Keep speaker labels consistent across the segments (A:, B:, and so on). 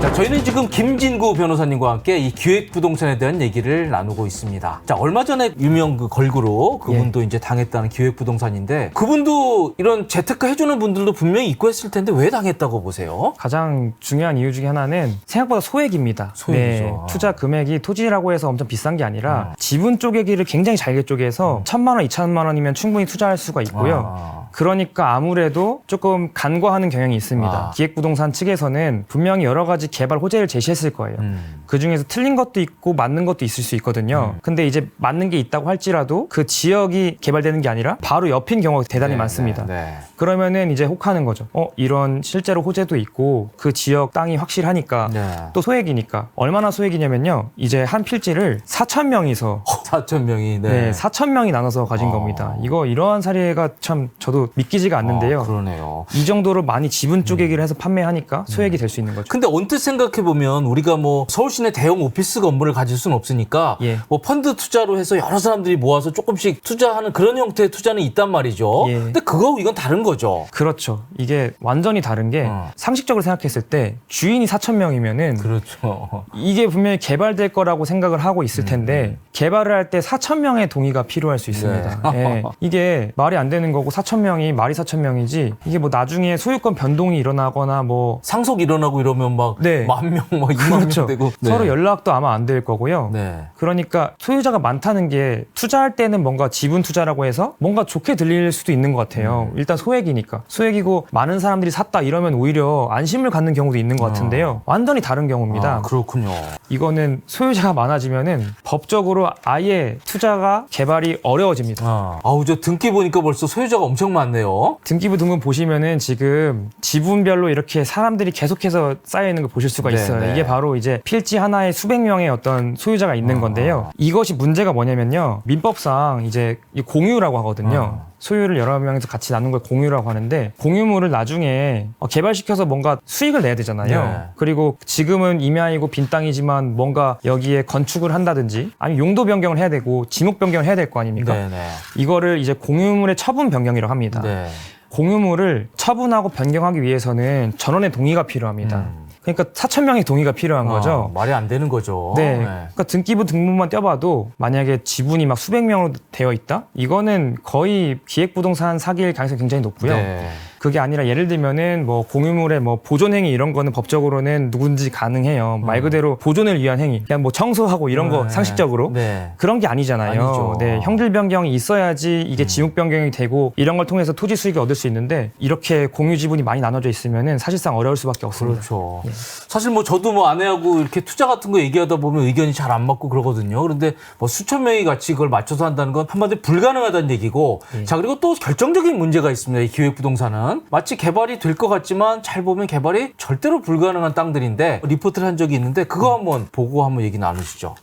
A: 자, 저희는 지금 김진구 변호사님과 함께 이 기획 부동산에 대한 얘기를 나누고 있습니다. 자, 얼마 전에 유명 그 걸그룹 그분도 이제 당했다는 기획 부동산인데 그분도 이런 재테크 해주는 분들도 분명히 있고 했을 텐데 왜 당했다고 보세요?
B: 가장 중요한 이유 중에 하나는 생각보다 소액입니다. 네,
A: 소액이죠.
B: 투자 금액이 토지라고 해서 엄청 비싼 게 아니라 지분 쪼개기를 굉장히 잘게 쪼개서 천만 원, 이천만 원이면 충분히 투자할 수가 있고요.
A: 아.
B: 그러니까 아무래도 조금 간과하는 경향이 있습니다.
A: 아.
B: 기획부동산 측에서는 분명히 여러 가지 개발 호재를 제시했을 거예요.
A: 음.
B: 그 중에서 틀린 것도 있고 맞는 것도 있을 수 있거든요. 근데 이제 맞는 게 있다고 할지라도 그 지역이 개발되는 게 아니라 바로 옆인 경우가 대단히
A: 네,
B: 많습니다.
A: 네, 네.
B: 그러면은 이제 혹하는 거죠. 어, 이런 실제로 호재도 있고 그 지역 땅이 확실하니까
A: 네.
B: 또 소액이니까 얼마나 소액이냐면요. 이제 한 필지를 4천 명이서
A: 4천 명이 네.
B: 네, 4천 명이 나눠서 가진
A: 어.
B: 겁니다. 이거 이러한 사례가 참 저도 믿기지가 않는데요.
A: 아, 그러네요.
B: 이 정도로 많이 지분 쪼개기를 해서 판매하니까 소액이 될 수 있는 거죠.
A: 근데 언뜻 생각해 보면 우리가 뭐 서울 시내 대형 오피스 건물을 가질 수는 없으니까
B: 예.
A: 뭐 펀드 투자로 해서 여러 사람들이 모아서 조금씩 투자하는 그런 형태의 투자는 있단 말이죠.
B: 예.
A: 근데 그거 이건 다른 거죠.
B: 그렇죠. 이게 완전히 다른 게
A: 어.
B: 상식적으로 생각했을 때 주인이 4천 명이면은
A: 그렇죠.
B: 이게 분명히 개발될 거라고 생각을 하고 있을
A: 음.
B: 텐데 개발을 할 때 4천 명의 동의가 필요할 수 있습니다.
A: 네.
B: 예. 이게 말이 안 되는 거고 4천 명이 말이 4천 명이지 이게 뭐 나중에 소유권 변동이 일어나거나 뭐
A: 상속 일어나고 이러면 막
B: 네.
A: 만 명, 막 2만
B: 그렇죠.
A: 명 되고 네.
B: 서로 연락도 아마 안 될 거고요.
A: 네.
B: 그러니까 소유자가 많다는 게 투자할 때는 뭔가 지분 투자라고 해서 뭔가 좋게 들릴 수도 있는 것 같아요.
A: 음.
B: 일단 소액이니까. 소액이고 많은 사람들이 샀다 이러면 오히려 안심을 갖는 경우도 있는 것 같은데요. 완전히 다른 경우입니다.
A: 아, 그렇군요.
B: 이거는 소유자가 많아지면은 법적으로 아예 투자가 개발이 어려워집니다.
A: 아, 아우 저 등기 보니까 벌써 소유자가 엄청 많 네요.
B: 등기부 등본 보시면은 지금 지분별로 이렇게 사람들이 계속해서 쌓여 있는 걸 보실 수가
A: 네,
B: 있어요.
A: 네.
B: 이게 바로 이제 필지 하나에 수백 명의 어떤 소유자가 있는
A: 아.
B: 건데요. 이것이 문제가 뭐냐면요. 민법상 이제 이 공유라고 하거든요.
A: 아.
B: 소유를 여러 명에서 같이 나눈 걸 공유라고 하는데 공유물을 나중에 어, 개발시켜서 뭔가 수익을 내야 되잖아요.
A: 네.
B: 그리고 지금은 임야이고 빈 땅이지만 뭔가 여기에 건축을 한다든지 아니면 용도 변경을 해야 되고 지목 변경을 해야 될 거 아닙니까?
A: 네 네.
B: 이거를 이제 공유물의 처분 변경이라고 합니다.
A: 네.
B: 공유물을 처분하고 변경하기 위해서는 전원의 동의가 필요합니다.
A: 음.
B: 그러니까 4천 명의 동의가 필요한 거죠.
A: 아, 말이 안 되는 거죠.
B: 네. 그러니까 등기부 등본만 떼봐도 만약에 지분이 막 수백 명으로 되어 있다? 이거는 거의 기획부동산 사기일 가능성이 굉장히 높고요.
A: 네.
B: 그게 아니라 예를 들면은 뭐 공유물의 뭐 보존 행위 이런 거는 법적으로는 누군지 가능해요. 말 그대로 보존을 위한 행위. 그냥 뭐 청소하고 이런 거
A: 음. 네.
B: 상식적으로
A: 네.
B: 그런 게 아니잖아요.
A: 아니죠. 음.
B: 네, 형질 변경이 있어야지 이게 지목 변경이 되고 이런 걸 통해서 토지 수익을 얻을 수 있는데 이렇게 공유 지분이 많이 나눠져 있으면은 사실상 어려울 수밖에 없습니다.
A: 그렇죠.
B: 예.
A: 사실 뭐 저도 뭐 아내하고 이렇게 투자 같은 거 얘기하다 보면 의견이 잘 안 맞고 그러거든요. 그런데 뭐 수천 명이 같이 그걸 맞춰서 한다는 건 한마디로 불가능하다는 얘기고.
B: 예.
A: 자, 그리고 또 결정적인 문제가 있습니다. 이 기획부동산은. 마치 개발이 될 것 같지만 잘 보면 개발이 절대로 불가능한 땅들인데 리포트를 한 적이 있는데 그거 한번 보고 한번 얘기 나누시죠.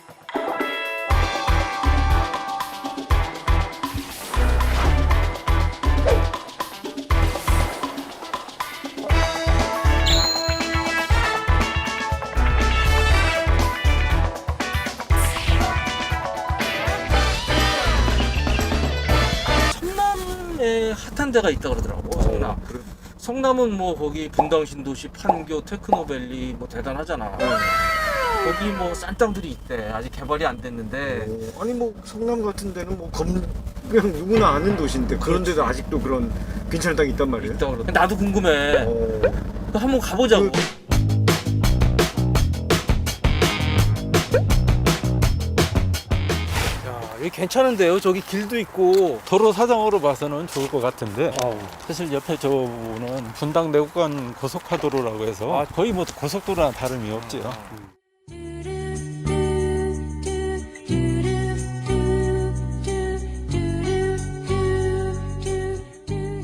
A: 성남에 핫한 데가 있다 그러더라고. 성남. 성남은 뭐 거기 분당 신도시, 판교, 테크노밸리 뭐 대단하잖아. 거기 뭐 싼 땅들이 있대. 아직 개발이 안 됐는데.
C: 어, 아니 뭐 성남 같은 데는 뭐 검, 그냥 누구나 아는 도시인데 그런 데도 아직도 그런 괜찮은 땅이 있단 말이에요.
A: 있다 그러더라고. 나도 궁금해.
C: 어,
A: 한번 가보자고. 야, 여기 괜찮은데요? 저기 길도 있고.
D: 도로 사정으로 봐서는 좋을 것 같은데
A: 아우.
D: 사실 옆에 저 부분은 분당 내국간 고속화도로라고 해서
A: 아.
D: 거의 뭐 고속도로랑 다름이 없지요.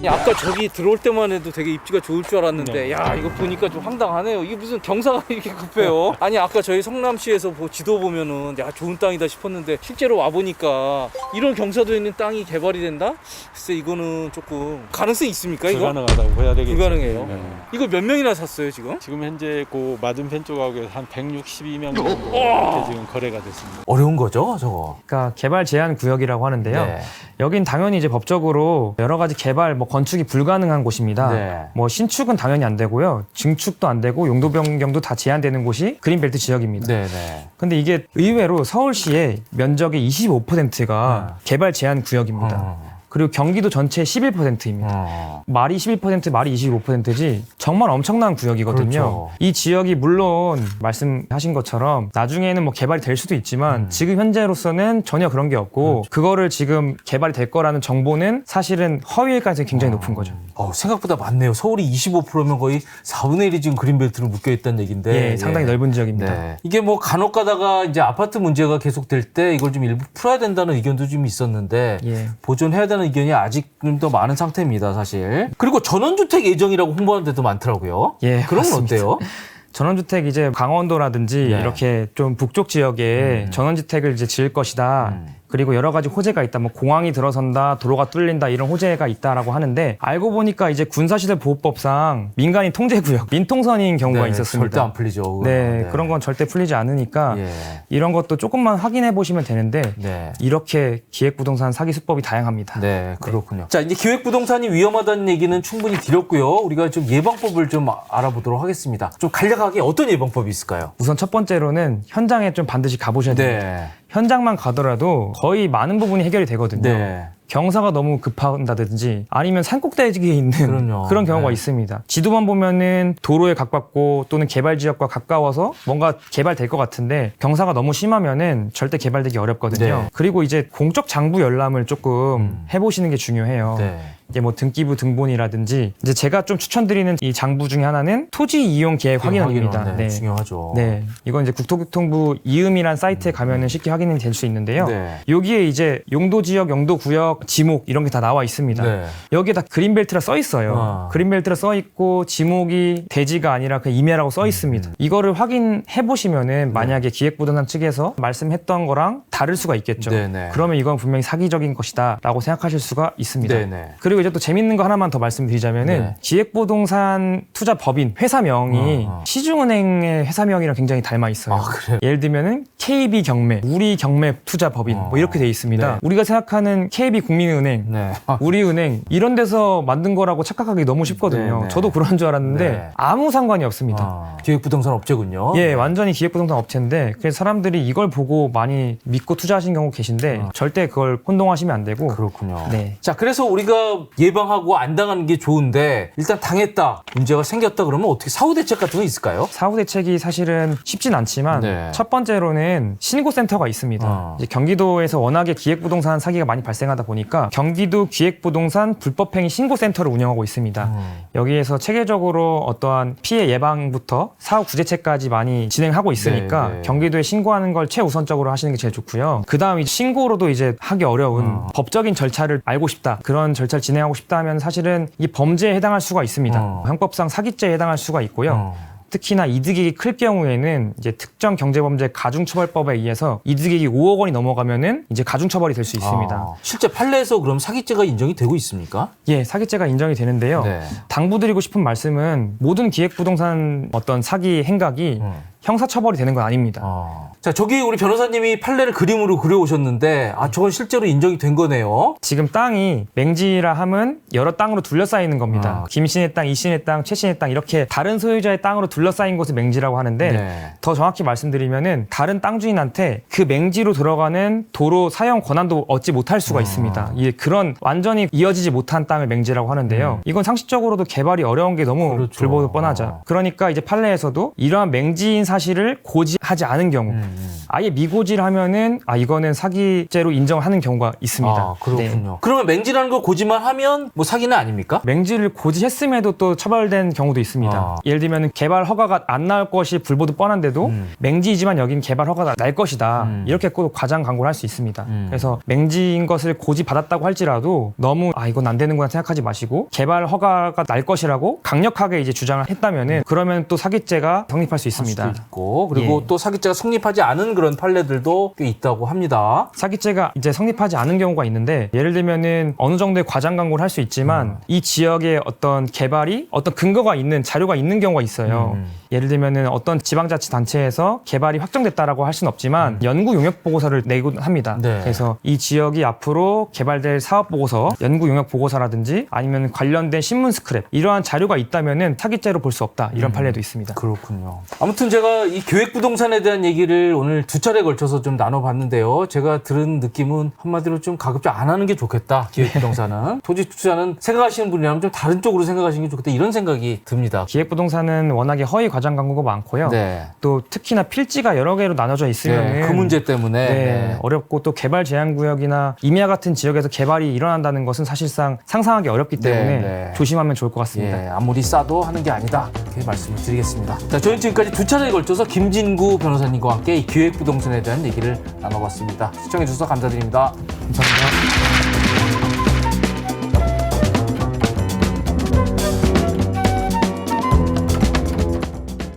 A: 아까 저기 들어올 때만 해도 되게 입지가 좋을 줄 알았는데 야 이거 보니까 좀 황당하네요 이게 무슨 경사가 이렇게 급해요 아니 아까 저희 성남시에서 보- 지도 보면은 야 좋은 땅이다 싶었는데 실제로 와 보니까 이런 경사도 있는 땅이 개발이 된다? 글쎄 이거는 조금 가능성이 있습니까 이거?
D: 불가능하다고 해야 되겠죠.
A: 불가능해요?
D: 네.
A: 이거 몇 명이나 샀어요 지금?
D: 지금 현재 그 맞은편 쪽하고 한 162명 정도 이렇게 지금 거래가 됐습니다.
A: 어려운 거죠 저거
B: 그러니까 개발 제한 구역이라고 하는데요.
A: 네.
B: 여긴 당연히 이제 법적으로 여러 가지 개발 뭐 건축이 불가능한 곳입니다.
A: 네.
B: 뭐 신축은 당연히 안 되고요. 증축도 안 되고 용도 변경도 다 제한되는 곳이 그린벨트 지역입니다.
A: 네 네.
B: 근데 이게 의외로 서울시의 면적의 25%가
A: 네.
B: 개발 제한 구역입니다.
A: 어.
B: 그리고 경기도 전체의 11%입니다.
A: 어.
B: 말이 11%, 말이 25%지 정말 엄청난 구역이거든요.
A: 그렇죠.
B: 이 지역이 물론 말씀하신 것처럼 나중에는 뭐 개발이 될 수도 있지만
A: 음.
B: 지금 현재로서는 전혀 그런 게 없고 그거를 지금 개발이 될 거라는 정보는 사실은 허위일 가능성이 굉장히 높은 거죠.
A: 어, 생각보다 많네요. 서울이 25%면 거의 4분의 1이 지금 그린벨트로 묶여 있다는 얘기인데.
B: 예, 상당히 넓은 지역입니다.
A: 네. 이게 뭐 간혹 가다가 이제 아파트 문제가 계속될 때 이걸 좀 일부 풀어야 된다는 의견도 좀 있었는데
B: 예.
A: 보존해야 되는 의견이 아직은 더 많은 상태입니다, 사실. 그리고 전원주택 예정이라고 홍보하는 데도 많더라고요.
B: 예,
A: 그런 건
B: 맞습니다.
A: 어때요?
B: 전원주택 이제 강원도라든지
A: 네.
B: 이렇게 좀 북쪽 지역에
A: 음.
B: 전원주택을 이제 지을 것이다.
A: 음.
B: 그리고 여러 가지 호재가 있다. 뭐 공항이 들어선다, 도로가 뚫린다 이런 호재가 있다라고 하는데 알고 보니까 이제 군사시설 보호법상 민간인 통제구역, 민통선인 경우가
A: 네,
B: 있었습니다.
A: 절대 안 풀리죠. 그거는.
B: 네, 그런 건 절대 풀리지 않으니까
A: 예.
B: 이런 것도 조금만 확인해 보시면 되는데
A: 네.
B: 이렇게 기획부동산 사기 수법이 다양합니다.
A: 네, 그렇군요. 자, 이제 기획부동산이 위험하다는 얘기는 충분히 드렸고요. 우리가 좀 예방법을 좀 알아보도록 하겠습니다. 좀 간략하게 어떤 예방법이 있을까요?
B: 우선 첫 번째로는 현장에 좀 반드시 가보셔야 돼요.
A: 네.
B: 현장만 가더라도 거의 많은 부분이 해결이 되거든요.
A: 네.
B: 경사가 너무 급한다든지 아니면 산꼭대기에 있는
A: 그럼요.
B: 그런 경우가
A: 네.
B: 있습니다. 지도만 보면은 도로에 가깝고 또는 개발 지역과 가까워서 뭔가 개발될 것 같은데 경사가 너무 심하면은 절대 개발되기 어렵거든요.
A: 네.
B: 그리고 이제 공적 장부 열람을 조금
A: 음.
B: 해보시는 게 중요해요.
A: 네.
B: 이게 뭐 등기부 등본이라든지 이제 제가 좀 추천드리는 이 장부 중에 하나는 토지 이용 계획 확인원입니다.
A: 확인원, 네, 중요하죠.
B: 네, 이건 이제 국토교통부 이음이란 사이트에 가면은 쉽게 확인이 될 수 있는데요.
A: 네.
B: 여기에 이제 용도 지역, 용도 구역, 지목 이런 게 다 나와 있습니다.
A: 네.
B: 여기에 다 그린벨트라 써 있어요.
A: 아.
B: 그린벨트라 써 있고 지목이 대지가 아니라 그냥 임야라고 써 있습니다.
A: 음.
B: 이거를 확인해 보시면은 만약에 기획부동산 측에서 말씀했던 거랑 다를 수가 있겠죠.
A: 네, 네.
B: 그러면 이건 분명히 사기적인 것이다라고 생각하실 수가 있습니다.
A: 네, 네.
B: 그리고 이제 또 재밌는 거 하나만 더 말씀드리자면은
A: 네.
B: 기획부동산 투자 법인 회사명이
A: 어, 어.
B: 시중은행의 회사명이랑 굉장히 닮아 있어요.
A: 아, 그래요?
B: 예를 들면은 KB 경매, 우리 경매 투자 법인
A: 어.
B: 뭐 이렇게 돼 있습니다.
A: 네.
B: 우리가 생각하는 KB 국민은행,
A: 네.
B: 우리은행 이런 데서 만든 거라고 착각하기 너무 쉽거든요.
A: 네, 네.
B: 저도 그런 줄 알았는데
A: 네.
B: 아무 상관이 없습니다.
A: 아, 기획부동산 업체군요.
B: 예, 완전히 기획부동산 업체인데 그래서 사람들이 이걸 보고 많이 믿고 투자하신 경우 계신데
A: 어.
B: 절대 그걸 혼동하시면 안 되고
A: 그렇군요.
B: 네.
A: 자, 그래서 우리가 예방하고 안 당하는 게 좋은데 일단 당했다, 문제가 생겼다 그러면 어떻게 사후 대책 같은 거 있을까요?
B: 사후 대책이 사실은 쉽진 않지만
A: 네.
B: 첫 번째로는 신고 센터가 있습니다.
A: 어.
B: 이제 경기도에서 워낙에 기획부동산 사기가 많이 발생하다 보니까 경기도 기획부동산 불법행위 신고 센터를 운영하고 있습니다.
A: 음.
B: 여기에서 체계적으로 어떠한 피해 예방부터 사후 구제책까지 많이 진행하고 있으니까
A: 네, 네.
B: 경기도에 신고하는 걸 최우선적으로 하시는 게 제일 좋고요. 그 다음 신고로도 이제 하기 어려운
A: 어.
B: 법적인 절차를 알고 싶다. 그런 절차를 진행 하고 싶다 하면 사실은 이 범죄에 해당할 수가 있습니다.
A: 어.
B: 형법상 사기죄에 해당할 수가 있고요.
A: 어.
B: 특히나 이득이 클 경우에는 이제 특정 경제범죄 가중처벌법에 의해서 이득이 5억 원이 넘어가면은 이제 가중처벌이 될 수 있습니다.
A: 아, 실제 판례에서 그럼 사기죄가 인정이 되고 있습니까?
B: 예, 사기죄가 인정이 되는데요.
A: 네.
B: 당부드리고 싶은 말씀은 모든 기획부동산 어떤 사기 행각이
A: 음.
B: 형사처벌이 되는 건 아닙니다.
A: 어. 자, 저기 우리 변호사님이 판례를 그림으로 그려오셨는데, 아, 저건 실제로 인정이 된 거네요.
B: 지금 땅이 맹지라 함은 여러 땅으로 둘러싸이는 겁니다.
A: 아.
B: 김씨의 땅, 이씨의 땅, 최씨의 땅 이렇게 다른 소유자의 땅으로 둘러싸인 곳을 맹지라고 하는데
A: 네.
B: 더 정확히 말씀드리면은 다른 땅 주인한테 그 맹지로 들어가는 도로 사용 권한도 얻지 못할 수가
A: 아.
B: 있습니다. 이 그런 완전히 이어지지 못한 땅을 맹지라고 하는데요. 이건 상식적으로도 개발이 어려운 게 너무
A: 음. 그렇죠.
B: 불보듯 뻔하죠. 그러니까 이제 판례에서도 이러한 맹지인 사실을 고지하지 않은 경우
A: 음, 음.
B: 아예 미고지를 하면은 아 이거는 사기죄로 인정하는 경우가 있습니다.
A: 아, 그렇군요.
B: 네.
A: 그러면 맹지라는 걸 고지만 하면 뭐 사기는 아닙니까?
B: 맹지를 고지했음에도 또 처벌된 경우도 있습니다.
A: 아.
B: 예를 들면 개발 허가가 안 나올 것이 불보듯 뻔한데도
A: 음.
B: 맹지이지만 여긴 개발 허가가 날 것이다.
A: 음.
B: 이렇게 꼭 과장 광고를 할 수 있습니다.
A: 음.
B: 그래서 맹지인 것을 고지 받았다고 할지라도 너무 아 이건 안 되는구나 생각하지 마시고 개발 허가가 날 것이라고 강력하게 이제 주장을 했다면은 그러면 또 사기죄가 성립할 수 있습니다.
A: 음. 있고 그리고
B: 예.
A: 또 사기죄가 성립하지 않은 그런 판례들도 꽤 있다고 합니다.
B: 사기죄가 이제 성립하지 않은 경우가 있는데 예를 들면은 어느 정도의 과장 광고를 할 수 있지만 이 지역에 어떤 개발이 어떤 근거가 있는 자료가 있는 경우가 있어요.
A: 음.
B: 예를 들면은 어떤 지방자치단체에서 개발이 확정됐다라고 할 수는 없지만 연구 용역 보고서를 내곤 합니다.
A: 네.
B: 그래서 이 지역이 앞으로 개발될 사업 보고서, 연구 용역 보고서라든지 아니면 관련된 신문 스크랩 이러한 자료가 있다면은 사기죄로 볼 수 없다 이런 판례도 있습니다.
A: 그렇군요. 아무튼 제가 이 계획 부동산에 대한 얘기를 오늘 두 차례 걸쳐서 좀 나눠봤는데요. 제가 들은 느낌은 한마디로 좀 가급적 안 하는 게 좋겠다. 기획 부동산은 토지 투자는 생각하시는 분이라면 좀 다른 쪽으로 생각하시는 게 좋겠다. 이런 생각이 듭니다.
B: 기획부동산은 워낙에 허위 과장 광고가 많고요.
A: 네.
B: 또 특히나 필지가 여러 개로 나눠져 있으면
A: 네, 그 문제 때문에
B: 네,
A: 네.
B: 어렵고 또 개발 제한 구역이나 임야 같은 지역에서 개발이 일어난다는 것은 사실상 상상하기 어렵기
A: 네,
B: 때문에
A: 네.
B: 조심하면 좋을 것 같습니다.
A: 예, 아무리 싸도 하는 게 아니다. 이렇게 말씀을 드리겠습니다. 자, 저희는 지금까지 두 차례에 걸쳐서 김진구 변호사님과 함께 이 기획부동산에 대한 얘기를 나눠봤습니다. 시청해주셔서 감사드립니다.
B: 감사합니다.